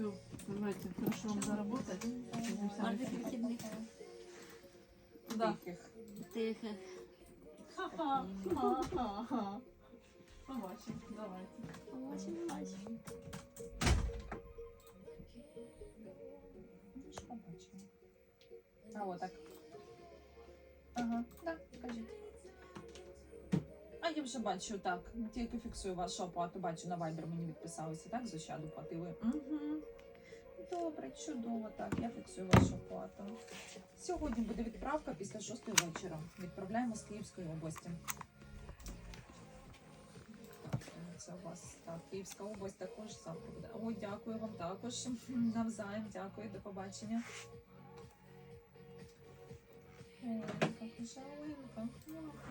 Все, давайте, хорошо вам заработать. Маленьких выходных. Да. Тихих. Ха-ха. Ха-ха. Побачимо, давайте. Побачимо, побачимо. Побачимо. А, так. Ага, да, кажіть. Я вже бачу, так. Тільки фіксую вашу оплату. Бачу, на Viber мені відписалися, так? З Ощаду платили. Угу. Добре, чудово, так. Я фіксую вашу оплату. Сьогодні буде відправка після 6 вечора. Відправляємо з Київської області. Це у вас так, Київська область також завтра буде. О, дякую вам також. Навзаєм, дякую, до побачення. Ой, жалинка. Ой,